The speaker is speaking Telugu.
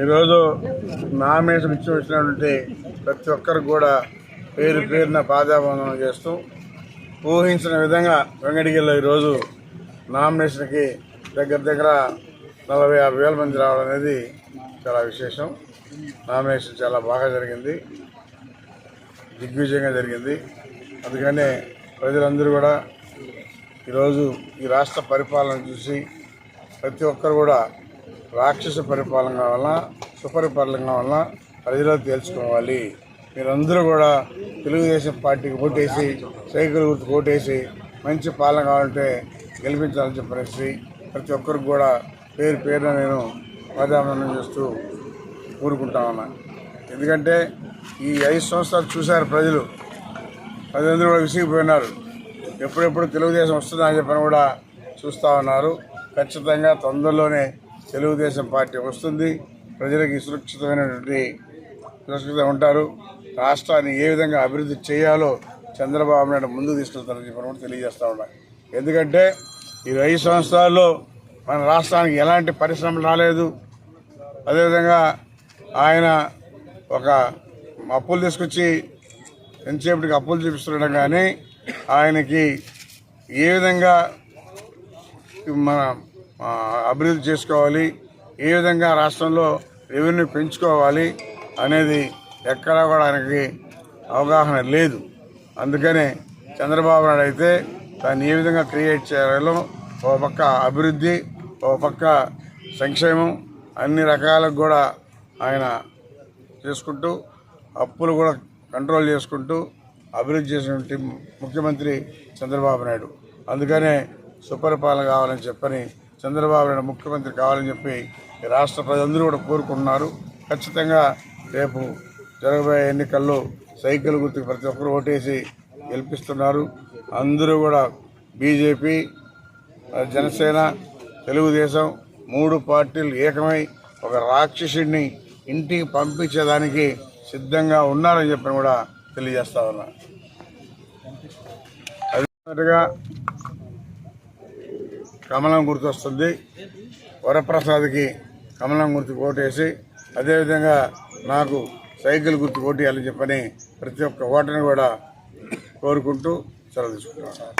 ఈరోజు నామినేషన్ ఇచ్చి వచ్చినటువంటి ప్రతి ఒక్కరికి కూడా పేరు పేరున పాదాబంధనం చేస్తూ ఊహించిన విధంగా వెంకటగిరిలో ఈరోజు నామినేషన్కి దగ్గర దగ్గర నలభై యాభై వేల మంది రావడం అనేది చాలా విశేషం. నామినేషన్ చాలా బాగా జరిగింది. దిగ్విజయంగా జరిగింది. అందుకనే ప్రజలందరూ కూడా ఈరోజు ఈ రాష్ట్ర పరిపాలన చూసి ప్రతి ఒక్కరు కూడా రాక్షస పరిపాలన వలన సుపరిపాలన వలన ప్రజలు తేల్చుకోవాలి. మీరందరూ కూడా తెలుగుదేశం పార్టీకి ఓటేసి సైకిల్ గుర్తు ఓటేసి మంచి పాలన కావాలంటే గెలిపించాలని చెప్పేసి ప్రతి ఒక్కరికి కూడా పేరు పేరున నేను పాదాభివందనం చేస్తూ కోరుకుంటామన్నా ఎందుకంటే ఈ ఐదు సంవత్సరాలు చూశారు ప్రజలు. ప్రజలందరూ కూడా విసిగిపోయినారు. ఎప్పుడెప్పుడు తెలుగుదేశం వస్తుందని చెప్పని కూడా చూస్తూ ఉన్నారు. ఖచ్చితంగా తొందరలోనే తెలుగుదేశం పార్టీ వస్తుంది. ప్రజలకి సురక్షితమైనటువంటి సురక్షితంగా ఉంటారు. రాష్ట్రాన్ని ఏ విధంగా అభివృద్ధి చేయాలో చంద్రబాబు నాయుడు ముందుకు తీసుకెళ్తారని చెప్పి కూడా తెలియజేస్తా ఉన్నా. ఎందుకంటే ఈ ఐదు సంవత్సరాల్లో మన రాష్ట్రానికి ఎలాంటి పరిశ్రమలు రాలేదు. అదేవిధంగా ఆయన ఒక అప్పులు తీసుకొచ్చి ఎంతసేపటికి అప్పులు చూపిస్తుండడం కానీ ఆయనకి ఏ విధంగా మన అభివృద్ధి చేసుకోవాలి ఏ విధంగా రాష్ట్రంలో రెవెన్యూ పెంచుకోవాలి అనేది ఎక్కడా కూడా ఆయనకి అవగాహన లేదు. అందుకనే చంద్రబాబు నాయుడు అయితే దాన్ని ఏ విధంగా క్రియేట్ చేయాలో ఒక పక్క అభివృద్ధి ఒక పక్క సంక్షేమం అన్ని రకాలకు కూడా ఆయన చేసుకుంటూ అప్పులు కూడా కంట్రోల్ చేసుకుంటూ అభివృద్ధి చేసినటువంటి ముఖ్యమంత్రి చంద్రబాబు నాయుడు. అందుకనే సుపరిపాలన కావాలని చెప్పని చంద్రబాబు నాయుడు ముఖ్యమంత్రి కావాలని చెప్పి రాష్ట్ర ప్రజలందరూ కూడా కోరుకుంటున్నారు. ఖచ్చితంగా రేపు జరగబోయే ఎన్నికల్లో సైకిల్ గుర్తుకు ప్రతి ఒక్కరు ఓటేసి గెలిపిస్తున్నారు. అందరూ కూడా బీజేపీ జనసేన తెలుగుదేశం మూడు పార్టీలు ఏకమై ఒక రాక్షసుడిని ఇంటికి పంపించేదానికి సిద్ధంగా ఉన్నారని చెప్పని కూడా తెలియజేస్తా ఉన్నా. అదేవిధంగా కమలం గుర్తు వస్తుంది వరప్రసాద్కి కమలం గుర్తు ఓటేసి అదేవిధంగా నాకు సైకిల్ గుర్తు ఓటేయాలని చెప్పని ప్రతి ఒక్క ఓటర్ని కూడా కోరుకుంటూ సెలవు తీసుకుంటున్నాను.